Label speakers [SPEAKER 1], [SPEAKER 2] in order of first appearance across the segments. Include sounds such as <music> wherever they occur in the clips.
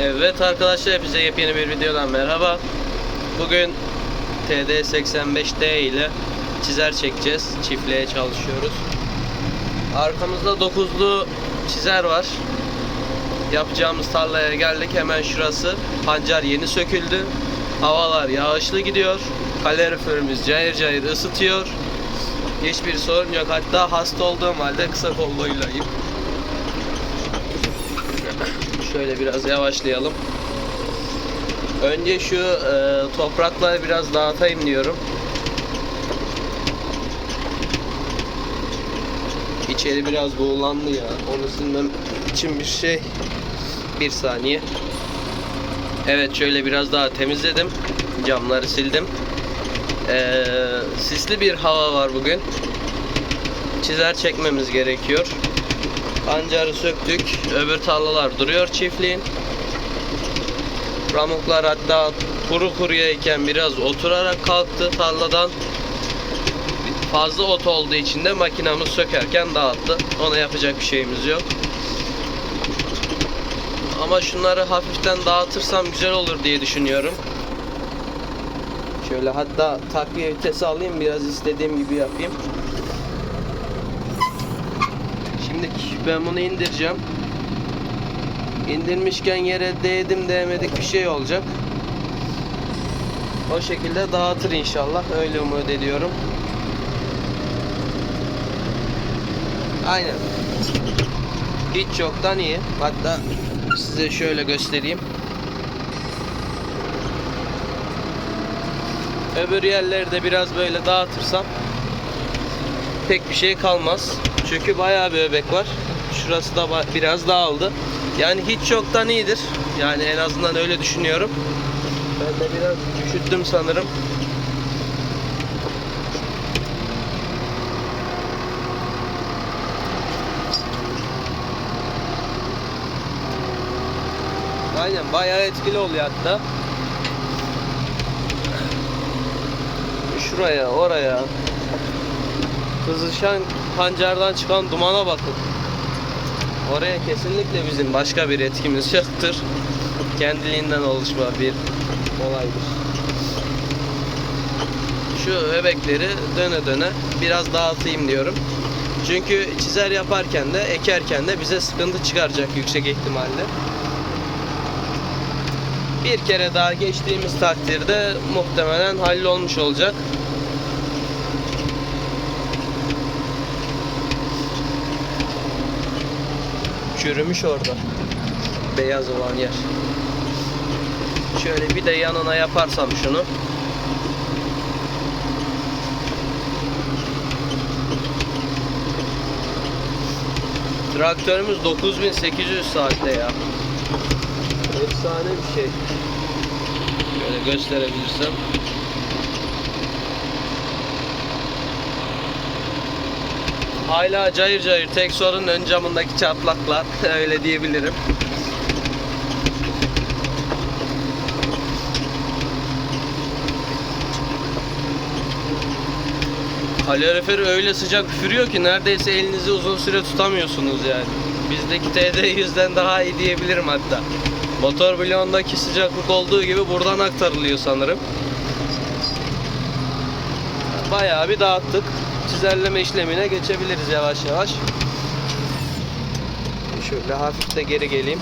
[SPEAKER 1] Evet arkadaşlar hepinize yepyeni bir videodan merhaba. Bugün TD85D ile çizer çekeceğiz. Çiftliğe çalışıyoruz. Arkamızda dokuzlu çizer var. Yapacağımız tarlaya geldik. Hemen şurası. Pancar yeni söküldü. Havalar yağışlı gidiyor. Kaloriferimiz cayır cayır ısıtıyor. Hiçbir sorun yok. Hatta hasta olduğum halde kısa kolloylayım. Şöyle biraz yavaşlayalım. Önce şu e, toprakları biraz dağıtayım diyorum. İçeri biraz buğulandı ya. Onu silmem için bir şey. Bir saniye. Evet şöyle biraz daha temizledim. Camları sildim. Ee, sisli bir hava var bugün. Çizer çekmemiz gerekiyor. Pancarı söktük. Öbür tarlalar duruyor çiftliğin. Ramuklar hatta kuru kuruyayken biraz oturarak kalktı tarladan. Fazla ot olduğu için de makinamız sökerken dağıttı. Ona yapacak bir şeyimiz yok. Ama şunları hafiften dağıtırsam güzel olur diye düşünüyorum. Şöyle hatta takviye vitesi alayım biraz istediğim gibi yapayım. Şimdi ben bunu indireceğim. İndirmişken yere değdim değmedik bir şey olacak. O şekilde dağıtır inşallah. Öyle umut ediyorum. Aynen. Hiç yoktan iyi. Hatta size şöyle göstereyim. Öbür yerleri de biraz böyle dağıtırsam pek bir şey kalmaz. Çünkü bayağı bir öbek var. Şurası da biraz dağıldı. Yani hiç yoktan iyidir. Yani en azından öyle düşünüyorum. Ben de biraz üşüttüm sanırım. Aynen bayağı etkili oluyor hatta. Şuraya, oraya. Kızışan pancardan çıkan dumana bakın. Oraya kesinlikle bizim başka bir etkimiz yoktur. Kendiliğinden oluşma bir olaydır. Şu öbekleri döne döne biraz dağıtayım diyorum. Çünkü çizer yaparken de ekerken de bize sıkıntı çıkaracak yüksek ihtimalle. Bir kere daha geçtiğimiz takdirde muhtemelen hallolmuş olacak. Çürümüş orada. Beyaz olan yer. Şöyle bir de yanına yaparsam şunu. Traktörümüz 9800 saatte ya. Efsane bir şey. Şöyle gösterebilirsem. Hala cayır cayır tek sorun ön camındaki çatlaklar <laughs> öyle diyebilirim. Kaloriferi öyle sıcak üfürüyor ki neredeyse elinizi uzun süre tutamıyorsunuz yani. Bizdeki TD yüzden daha iyi diyebilirim hatta. Motor bloğundaki sıcaklık olduğu gibi buradan aktarılıyor sanırım. Bayağı bir dağıttık. Çizerleme işlemine geçebiliriz yavaş yavaş. Şöyle hafif de geri geleyim.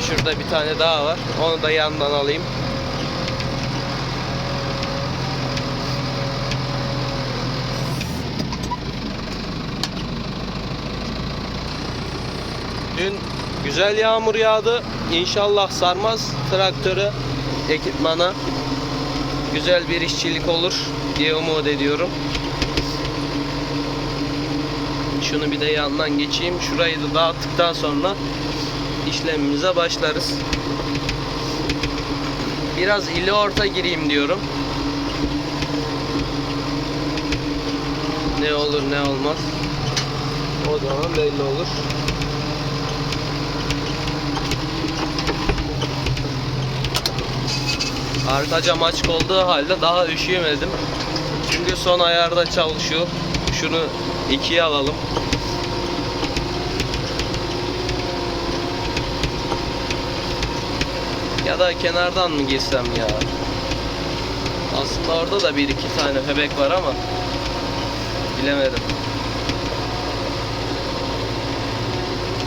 [SPEAKER 1] Şurada bir tane daha var. Onu da yandan alayım. Dün güzel yağmur yağdı. İnşallah sarmaz traktörü ekipmana. Güzel bir işçilik olur diye umut ediyorum. Şunu bir de yandan geçeyim. Şurayı da dağıttıktan sonra işlemimize başlarız. Biraz ili orta gireyim diyorum. Ne olur ne olmaz. O zaman belli olur. Arka cam açık olduğu halde daha üşüyemedim. Çünkü son ayarda çalışıyor. Şunu ikiye alalım. Ya da kenardan mı girsem ya? Aslında orada da bir iki tane höbek var ama bilemedim.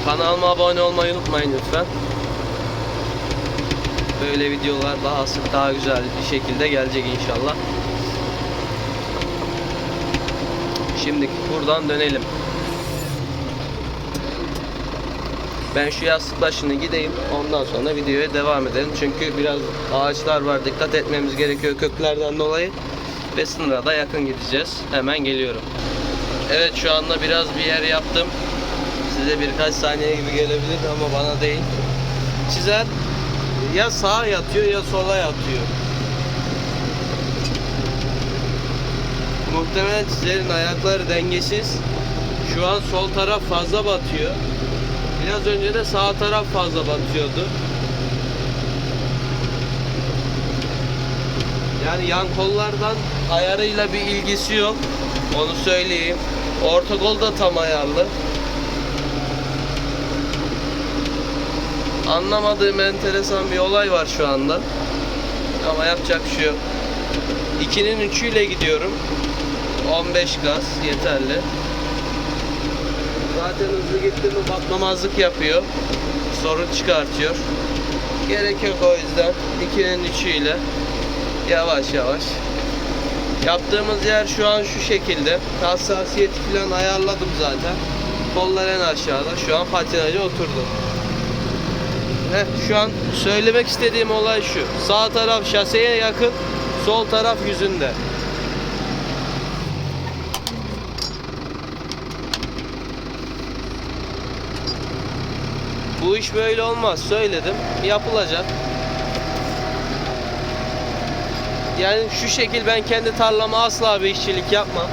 [SPEAKER 1] Kanalıma abone olmayı unutmayın lütfen. Böyle videolar daha sık daha güzel bir şekilde gelecek inşallah. Şimdi buradan dönelim. Ben şu yastık başını gideyim. Ondan sonra videoya devam edelim. Çünkü biraz ağaçlar var. Dikkat etmemiz gerekiyor köklerden dolayı. Ve sınıra da yakın gideceğiz. Hemen geliyorum. Evet şu anda biraz bir yer yaptım. Size birkaç saniye gibi gelebilir ama bana değil. Çizer ya sağa yatıyor ya sola yatıyor. Muhtemelen çizerin ayakları dengesiz. Şu an sol taraf fazla batıyor. Biraz önce de sağ taraf fazla batıyordu. Yani yan kollardan ayarıyla bir ilgisi yok. Onu söyleyeyim. Orta kol da tam ayarlı. Anlamadığım enteresan bir olay var şu anda. Ama yapacak bir şey yok. 2'nin 3'üyle gidiyorum. 15 gaz yeterli. Zaten hızlı gitti mi batmamazlık yapıyor. Sorun çıkartıyor. Gerek yok o yüzden 2'nin 3'üyle yavaş yavaş. Yaptığımız yer şu an şu şekilde. Hassasiyeti falan ayarladım zaten. Kollar en aşağıda. Şu an patinajı oturdu. Heh, şu an söylemek istediğim olay şu. Sağ taraf şaseye yakın, sol taraf yüzünde. Bu iş böyle olmaz. Söyledim. Yapılacak. Yani şu şekil ben kendi tarlama asla bir işçilik yapmam.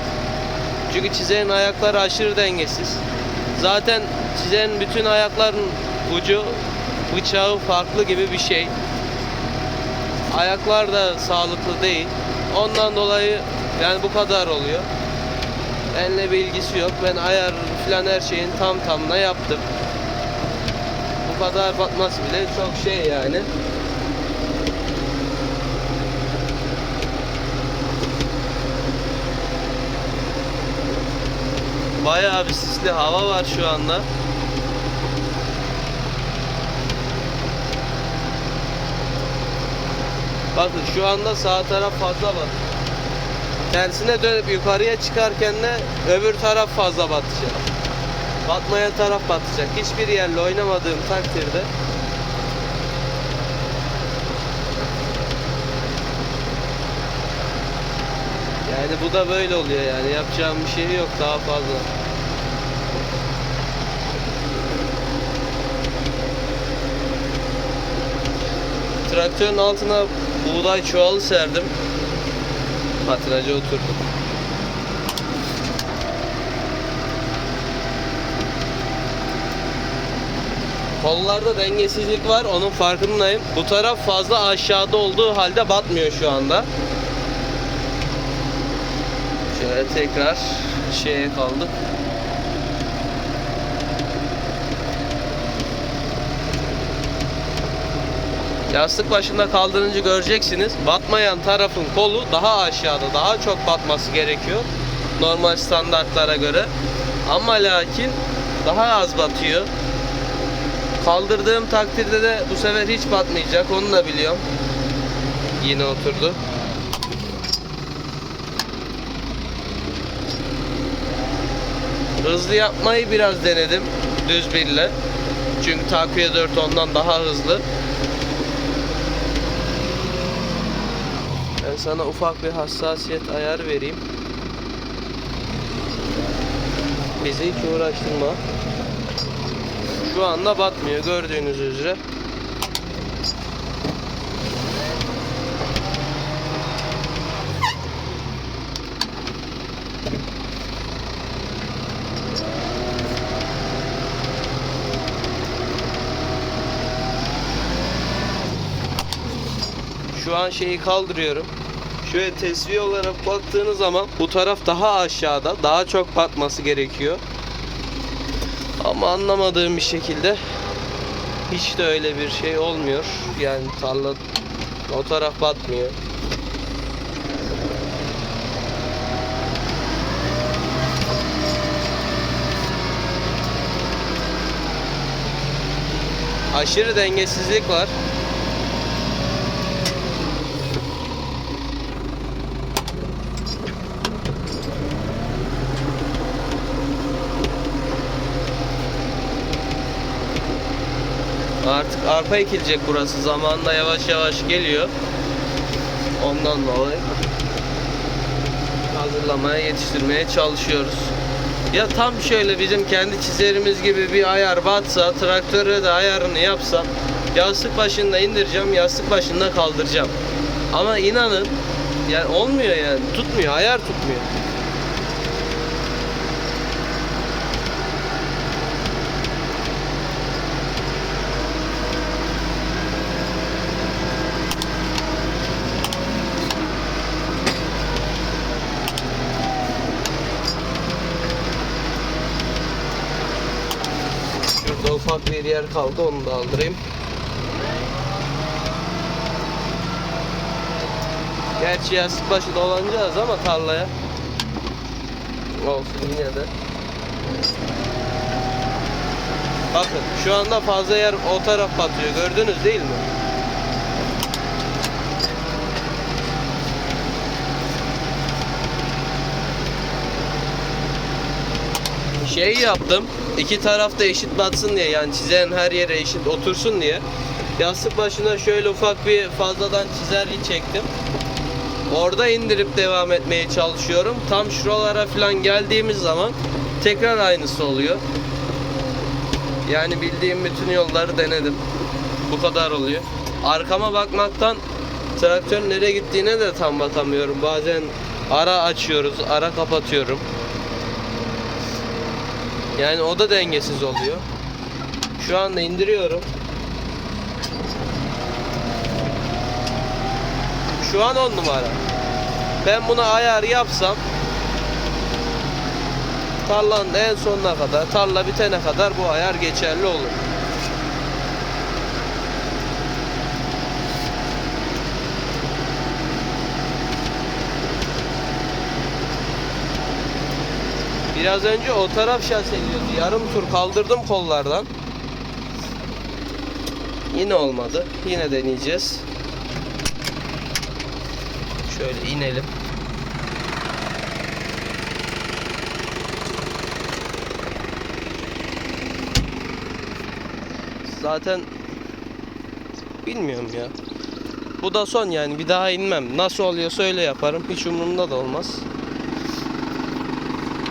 [SPEAKER 1] Çünkü çizerin ayakları aşırı dengesiz. Zaten çizerin bütün ayakların ucu bıçağı farklı gibi bir şey. Ayaklar da sağlıklı değil. Ondan dolayı yani bu kadar oluyor. Benimle bir ilgisi yok. Ben ayar falan her şeyin tam tamına yaptım. Bu kadar batması bile çok şey yani. Bayağı bir sisli hava var şu anda. Bakın şu anda sağ taraf fazla bat. Tersine dönüp yukarıya çıkarken de öbür taraf fazla batacak. Batmayan taraf batacak. Hiçbir yerle oynamadığım takdirde Yani bu da böyle oluyor yani yapacağım bir şey yok daha fazla. Traktörün altına buğday çuvalı serdim. Patinaja oturdum. Kollarda dengesizlik var onun farkındayım. Bu taraf fazla aşağıda olduğu halde batmıyor şu anda. Şöyle tekrar şeye kaldık. Yastık başında kaldırınca göreceksiniz. Batmayan tarafın kolu daha aşağıda. Daha çok batması gerekiyor. Normal standartlara göre. Ama lakin daha az batıyor. Kaldırdığım takdirde de bu sefer hiç batmayacak. Onu da biliyorum. Yine oturdu. Hızlı yapmayı biraz denedim. Düz birle. Çünkü takviye 4 ondan daha hızlı. Ben sana ufak bir hassasiyet ayar vereyim. Bizi hiç uğraştırma. Şu anda batmıyor gördüğünüz üzere. Şu an şeyi kaldırıyorum. Şöyle tesviye olarak baktığınız zaman bu taraf daha aşağıda. Daha çok batması gerekiyor. Ama anlamadığım bir şekilde hiç de öyle bir şey olmuyor. Yani tarla o taraf batmıyor. Aşırı dengesizlik var. Artık arpa ekilecek burası. Zamanla yavaş yavaş geliyor. Ondan dolayı hazırlamaya, yetiştirmeye çalışıyoruz. Ya tam şöyle bizim kendi çizerimiz gibi bir ayar batsa, traktöre de ayarını yapsam, yastık başında indireceğim, yastık başında kaldıracağım. Ama inanın yani olmuyor yani, tutmuyor, ayar tutmuyor. Şurada ufak bir yer kaldı onu da aldırayım. Gerçi yastık başı dolanacağız ama tarlaya. Olsun yine de. Bakın şu anda fazla yer o taraf batıyor gördünüz değil mi? Şey yaptım. İki tarafta eşit batsın diye yani çizen her yere eşit otursun diye. Yastık başına şöyle ufak bir fazladan çizerli çektim. Orada indirip devam etmeye çalışıyorum. Tam şuralara falan geldiğimiz zaman tekrar aynısı oluyor. Yani bildiğim bütün yolları denedim. Bu kadar oluyor. Arkama bakmaktan traktörün nereye gittiğine de tam bakamıyorum. Bazen ara açıyoruz, ara kapatıyorum. Yani o da dengesiz oluyor. Şu anda indiriyorum. Şu an 10 numara. Ben buna ayar yapsam tarlanın en sonuna kadar, tarla bitene kadar bu ayar geçerli olur. Biraz önce o taraf şaseliyordu. Yarım tur kaldırdım kollardan. Yine olmadı. Yine deneyeceğiz. Şöyle inelim. Zaten bilmiyorum ya. Bu da son yani bir daha inmem. Nasıl oluyorsa öyle yaparım. Hiç umurumda da olmaz.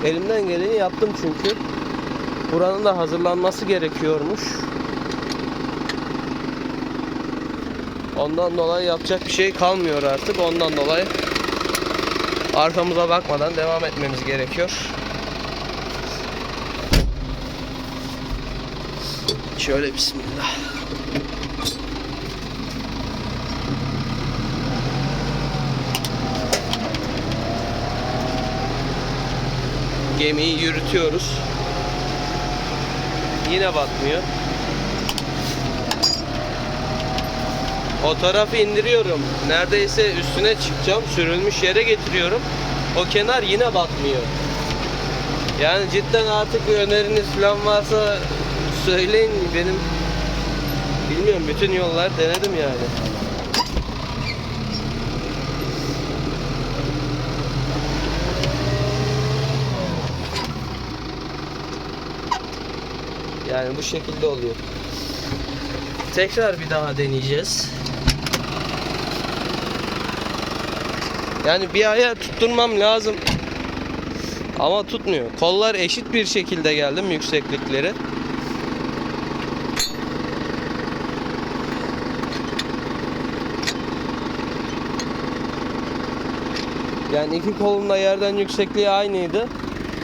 [SPEAKER 1] Elimden geleni yaptım çünkü. Buranın da hazırlanması gerekiyormuş. Ondan dolayı yapacak bir şey kalmıyor artık. Ondan dolayı arkamıza bakmadan devam etmemiz gerekiyor. Şöyle bismillah. Gemiyi yürütüyoruz. Yine batmıyor. O tarafı indiriyorum. Neredeyse üstüne çıkacağım. Sürülmüş yere getiriyorum. O kenar yine batmıyor. Yani cidden artık bir öneriniz falan varsa söyleyin benim bilmiyorum bütün yollar denedim yani. Yani bu şekilde oluyor. Tekrar bir daha deneyeceğiz. Yani bir aya tutturmam lazım. Ama tutmuyor. Kollar eşit bir şekilde geldim yükseklikleri. Yani iki kolum da yerden yüksekliği aynıydı.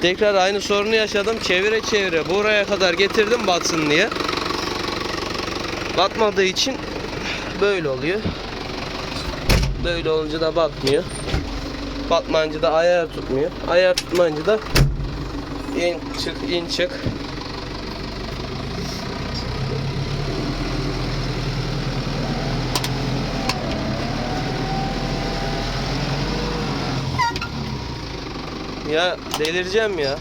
[SPEAKER 1] Tekrar aynı sorunu yaşadım. Çevire çevire buraya kadar getirdim batsın diye. Batmadığı için böyle oluyor. Böyle olunca da batmıyor. Batmayınca da ayar tutmuyor. Ayar tutmayınca da in çık in çık. Ya delireceğim ya.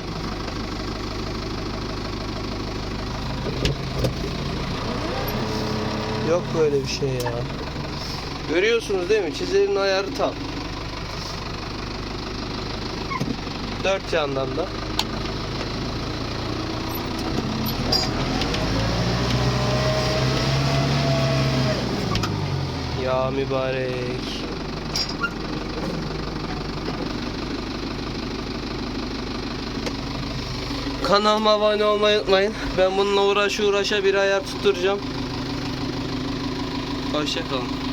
[SPEAKER 1] Yok böyle bir şey ya. Görüyorsunuz değil mi? Çizerin ayarı tam. Dört yandan da. Ya mübarek. Kanalıma abone olmayı unutmayın. Ben bununla uğraşa uğraşa bir ayar tutturacağım. Hoşçakalın.